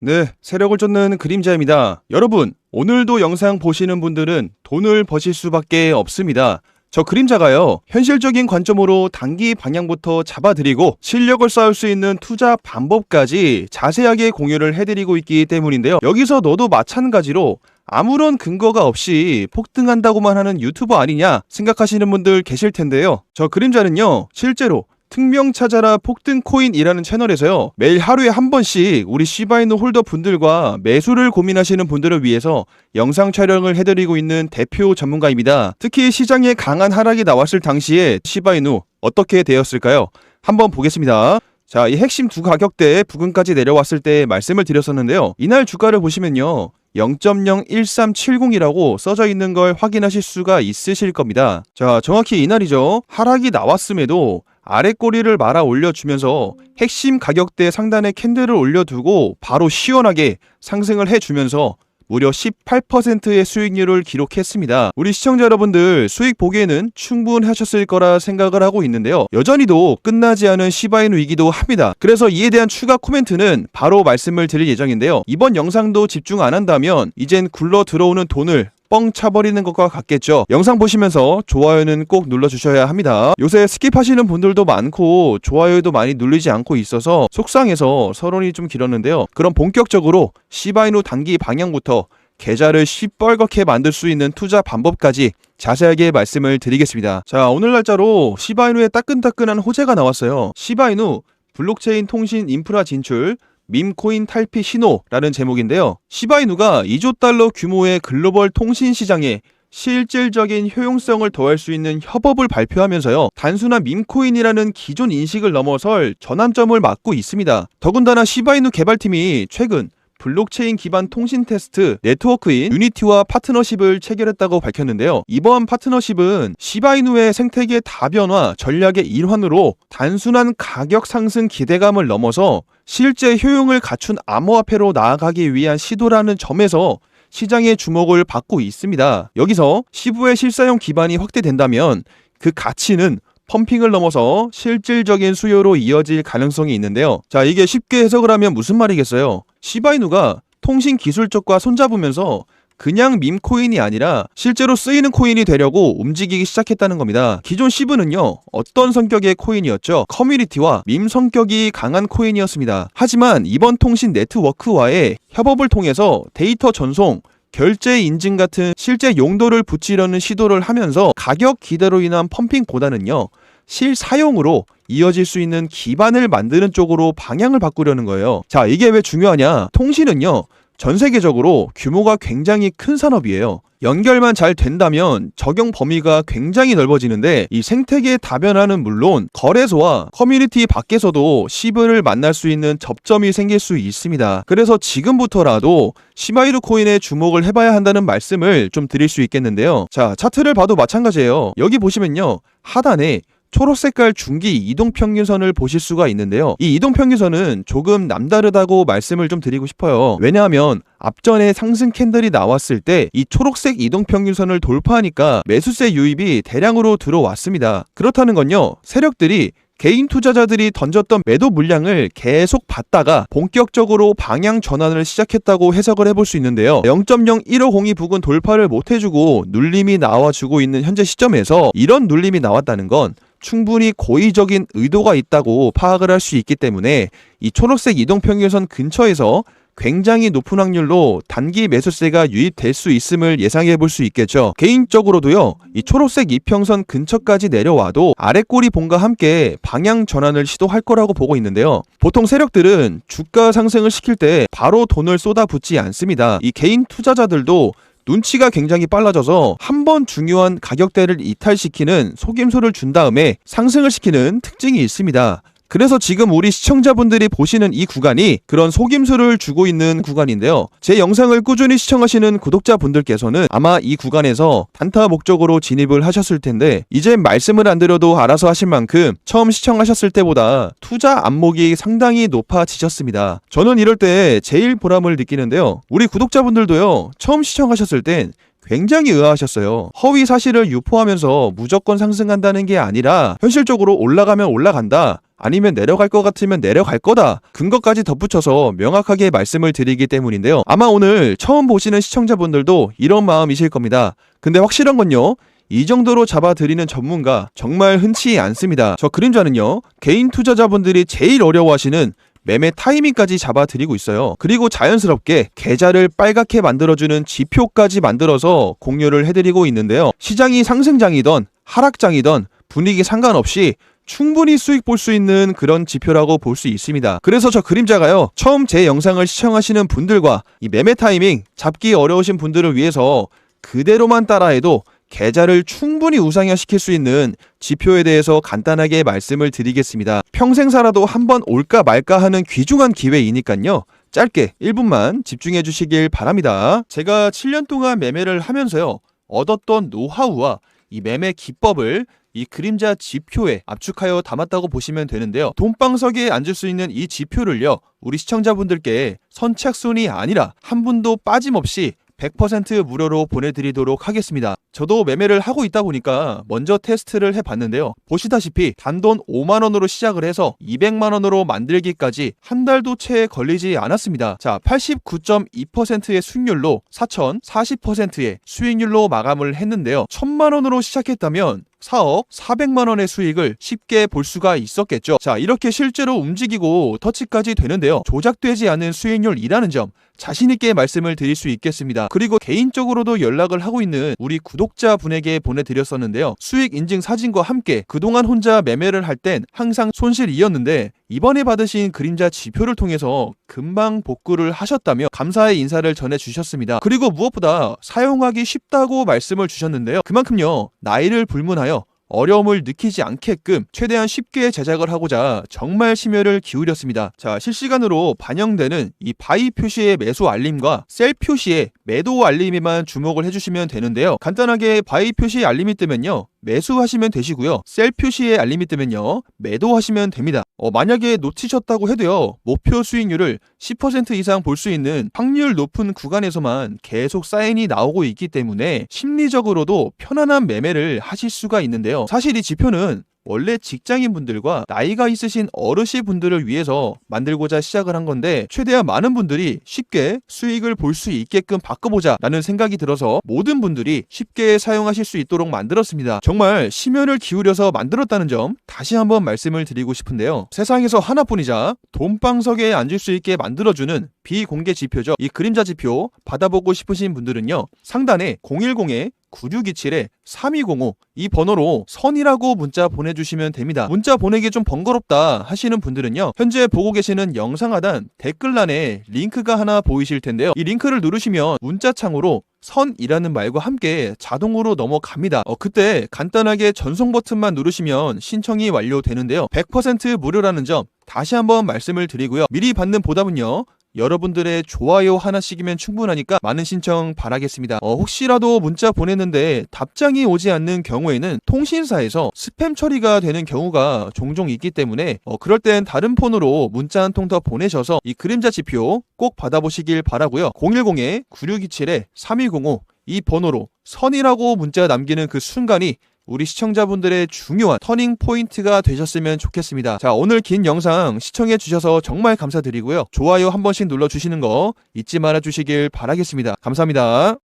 네, 세력을 쫓는 그림자입니다. 여러분, 오늘도 영상 보시는 분들은 돈을 버실 수밖에 없습니다. 저 그림자가요, 현실적인 관점으로 단기 방향부터 잡아드리고 실력을 쌓을 수 있는 투자 방법까지 자세하게 공유를 해드리고 있기 때문인데요. 여기서 너도 마찬가지로 아무런 근거가 없이 폭등한다고만 하는 유튜버 아니냐 생각하시는 분들 계실 텐데요. 저 그림자는요, 실제로 특명 찾아라 폭등 코인이라는 채널에서요 매일 하루에 한 번씩 우리 시바이누 홀더 분들과 매수를 고민하시는 분들을 위해서 영상 촬영을 해드리고 있는 대표 전문가입니다. 특히 시장에 강한 하락이 나왔을 당시에 시바이누 어떻게 되었을까요? 한번 보겠습니다. 자, 이 핵심 두 가격대 부근까지 내려왔을 때 말씀을 드렸었는데요. 이날 주가를 보시면요. 0.01370이라고 써져 있는 걸 확인하실 수가 있으실 겁니다. 자, 정확히 이날이죠. 하락이 나왔음에도 아래 꼬리를 말아 올려주면서 핵심 가격대 상단에 캔들을 올려두고 바로 시원하게 상승을 해주면서 무려 18%의 수익률을 기록했습니다. 우리 시청자 여러분들 수익 보기에는 충분하셨을 거라 생각을 하고 있는데요. 여전히도 끝나지 않은 시바인 위기도 합니다. 그래서 이에 대한 추가 코멘트는 바로 말씀을 드릴 예정인데요. 이번 영상도 집중 안 한다면 이젠 굴러 들어오는 돈을 뻥 차버리는 것과 같겠죠. 영상 보시면서 좋아요는 꼭 눌러주셔야 합니다. 요새 스킵하시는 분들도 많고 좋아요도 많이 눌리지 않고 있어서 속상해서 서론이 좀 길었는데요. 그럼 본격적으로 시바이누 단기 방향부터 계좌를 시뻘겋게 만들 수 있는 투자 방법까지 자세하게 말씀을 드리겠습니다. 자, 오늘 날짜로 시바이누의 따끈따끈한 호재가 나왔어요. 시바이누 블록체인 통신 인프라 진출 밈코인 탈피 신호라는 제목인데요. 시바이누가 2조 달러 규모의 글로벌 통신 시장에 실질적인 효용성을 더할 수 있는 협업을 발표하면서요. 단순한 밈코인이라는 기존 인식을 넘어설 전환점을 맞고 있습니다. 더군다나 시바이누 개발팀이 최근 블록체인 기반 통신 테스트 네트워크인 유니티와 파트너십을 체결했다고 밝혔는데요. 이번 파트너십은 시바이누의 생태계 다변화 전략의 일환으로 단순한 가격 상승 기대감을 넘어서 실제 효용을 갖춘 암호화폐로 나아가기 위한 시도라는 점에서 시장의 주목을 받고 있습니다. 여기서 시부의 실사용 기반이 확대된다면 그 가치는 펌핑을 넘어서 실질적인 수요로 이어질 가능성이 있는데요. 자, 이게 쉽게 해석을 하면 무슨 말이겠어요? 시바이누가 통신 기술 쪽과 손잡으면서 그냥 밈 코인이 아니라 실제로 쓰이는 코인이 되려고 움직이기 시작했다는 겁니다. 기존 시브는요, 어떤 성격의 코인이었죠? 커뮤니티와 밈 성격이 강한 코인이었습니다. 하지만 이번 통신 네트워크와의 협업을 통해서 데이터 전송, 결제 인증 같은 실제 용도를 붙이려는 시도를 하면서 가격 기대로 인한 펌핑보다는요, 실사용으로 이어질 수 있는 기반을 만드는 쪽으로 방향을 바꾸려는 거예요. 자, 이게 왜 중요하냐? 통신은요, 전 세계적으로 규모가 굉장히 큰 산업이에요. 연결만 잘 된다면 적용 범위가 굉장히 넓어지는데 이 생태계 다변화는 물론 거래소와 커뮤니티 밖에서도 시브를 만날 수 있는 접점이 생길 수 있습니다. 그래서 지금부터라도 시바이루 코인에 주목을 해봐야 한다는 말씀을 좀 드릴 수 있겠는데요. 자, 차트를 봐도 마찬가지예요. 여기 보시면요. 하단에 초록 색깔 중기 이동평균선을 보실 수가 있는데요. 이 이동평균선은 조금 남다르다고 말씀을 좀 드리고 싶어요. 왜냐하면 앞전에 상승 캔들이 나왔을 때 이 초록색 이동평균선을 돌파하니까 매수세 유입이 대량으로 들어왔습니다. 그렇다는 건요. 세력들이 개인 투자자들이 던졌던 매도 물량을 계속 받다가 본격적으로 방향 전환을 시작했다고 해석을 해볼 수 있는데요. 0.0150이 부근 돌파를 못 해주고 눌림이 나와주고 있는 현재 시점에서 이런 눌림이 나왔다는 건 충분히 고의적인 의도가 있다고 파악을 할 수 있기 때문에 이 초록색 이동평균선 근처에서 굉장히 높은 확률로 단기 매수세가 유입될 수 있음을 예상해 볼 수 있겠죠. 개인적으로도요, 이 초록색 이평선 근처까지 내려와도 아래 꼬리 봉과 함께 방향 전환을 시도할 거라고 보고 있는데요. 보통 세력들은 주가 상승을 시킬 때 바로 돈을 쏟아붓지 않습니다. 이 개인 투자자들도 눈치가 굉장히 빨라져서 한 번 중요한 가격대를 이탈시키는 속임수를 준 다음에 상승을 시키는 특징이 있습니다. 그래서 지금 우리 시청자분들이 보시는 이 구간이 그런 속임수를 주고 있는 구간인데요. 제 영상을 꾸준히 시청하시는 구독자분들께서는 아마 이 구간에서 단타 목적으로 진입을 하셨을 텐데 이제 말씀을 안 드려도 알아서 하실 만큼 처음 시청하셨을 때보다 투자 안목이 상당히 높아지셨습니다. 저는 이럴 때 제일 보람을 느끼는데요. 우리 구독자분들도요. 처음 시청하셨을 땐 굉장히 의아하셨어요. 허위 사실을 유포하면서 무조건 상승한다는 게 아니라 현실적으로 올라가면 올라간다. 아니면 내려갈 것 같으면 내려갈 거다. 근거까지 덧붙여서 명확하게 말씀을 드리기 때문인데요. 아마 오늘 처음 보시는 시청자분들도 이런 마음이실 겁니다. 근데 확실한 건요. 이 정도로 잡아드리는 전문가 정말 흔치 않습니다. 저 그림자는요. 개인 투자자분들이 제일 어려워하시는 매매 타이밍까지 잡아드리고 있어요. 그리고 자연스럽게 계좌를 빨갛게 만들어주는 지표까지 만들어서 공유를 해드리고 있는데요. 시장이 상승장이던 하락장이던 분위기 상관없이 충분히 수익 볼 수 있는 그런 지표라고 볼 수 있습니다. 그래서 저 그림자가요, 처음 제 영상을 시청하시는 분들과 이 매매 타이밍 잡기 어려우신 분들을 위해서 그대로만 따라해도 계좌를 충분히 우상향시킬 수 있는 지표에 대해서 간단하게 말씀을 드리겠습니다. 평생 살아도 한번 올까 말까 하는 귀중한 기회이니까요. 짧게 1분만 집중해 주시길 바랍니다. 제가 7년 동안 매매를 하면서요. 얻었던 노하우와 이 매매 기법을 이 그림자 지표에 압축하여 담았다고 보시면 되는데요. 돈방석에 앉을 수 있는 이 지표를요. 우리 시청자분들께 선착순이 아니라 한 분도 빠짐없이 100% 무료로 보내드리도록 하겠습니다. 저도 매매를 하고 있다 보니까 먼저 테스트를 해봤는데요. 보시다시피 단돈 5만원으로 시작을 해서 200만원으로 만들기까지 한 달도 채 걸리지 않았습니다. 자, 89.2%의 수익률로 4,040%의 수익률로 마감을 했는데요. 1000만원으로 시작했다면 4억 400만 원의 수익을 쉽게 볼 수가 있었겠죠. 자, 이렇게 실제로 움직이고 터치까지 되는데요. 조작되지 않은 수익률이라는 점 자신 있게 말씀을 드릴 수 있겠습니다. 그리고 개인적으로도 연락을 하고 있는 우리 구독 자분에게 보내드렸었는데요. 수익 인증 사진과 함께 그동안 혼자 매매를 할 땐 항상 손실이었는데 이번에 받으신 그림자 지표를 통해서 금방 복구를 하셨다며 감사의 인사를 전해주셨습니다. 그리고 무엇보다 사용하기 쉽다고 말씀을 주셨는데요. 그만큼요, 나이를 불문하여 어려움을 느끼지 않게끔 최대한 쉽게 제작을 하고자 정말 심혈을 기울였습니다. 자, 실시간으로 반영되는 이 바이 표시의 매수 알림과 셀 표시의 매도 알림에만 주목을 해주시면 되는데요. 간단하게 바이 표시 알림이 뜨면요. 매수하시면 되시고요. 셀 표시에 알림이 뜨면요. 매도하시면 됩니다. 어, 만약에 놓치셨다고 해도요. 목표 수익률을 10% 이상 볼 수 있는 확률 높은 구간에서만 계속 사인이 나오고 있기 때문에 심리적으로도 편안한 매매를 하실 수가 있는데요. 사실 이 지표는 원래 직장인 분들과 나이가 있으신 어르신 분들을 위해서 만들고자 시작을 한 건데 최대한 많은 분들이 쉽게 수익을 볼 수 있게끔 바꿔보자 라는 생각이 들어서 모든 분들이 쉽게 사용하실 수 있도록 만들었습니다. 정말 심혈을 기울여서 만들었다는 점 다시 한번 말씀을 드리고 싶은데요. 세상에서 하나뿐이자 돈방석에 앉을 수 있게 만들어주는 비공개 지표죠. 이 그림자 지표 받아보고 싶으신 분들은요. 상단에 010에 9627에 3205 이 번호로 선이라고 문자 보내주시면 됩니다. 문자 보내기 좀 번거롭다 하시는 분들은요. 현재 보고 계시는 영상 하단 댓글란에 링크가 하나 보이실 텐데요. 이 링크를 누르시면 문자창으로 선이라는 말과 함께 자동으로 넘어갑니다. 어, 그때 간단하게 전송 버튼만 누르시면 신청이 완료되는데요. 100% 무료라는 점 다시 한번 말씀을 드리고요. 미리 받는 보답은요. 여러분들의 좋아요 하나씩이면 충분하니까 많은 신청 바라겠습니다. 어, 혹시라도 문자 보냈는데 답장이 오지 않는 경우에는 통신사에서 스팸 처리가 되는 경우가 종종 있기 때문에 어, 그럴 땐 다른 폰으로 문자 한 통 더 보내셔서 이 그림자 지표 꼭 받아보시길 바라고요. 010에 9627에 3205 이 번호로 선이라고 문자 남기는 그 순간이 우리 시청자분들의 중요한 터닝 포인트가 되셨으면 좋겠습니다. 자, 오늘 긴 영상 시청해 주셔서 정말 감사드리고요. 좋아요 한 번씩 눌러 주시는 거 잊지 말아 주시길 바라겠습니다. 감사합니다.